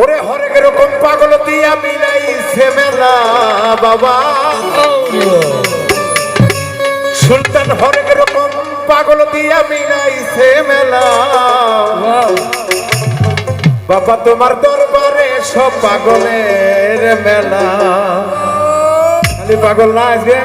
ওরে হরেক রকম পাগল আমি মিলাইছে মেলা, বাবা। সুলতান হরেক রকম পাগল আমি মিলাইছে মেলা। বাবা, তোমার দরবারে সব পাগলের মেলা। খালি পাগল না আজকে?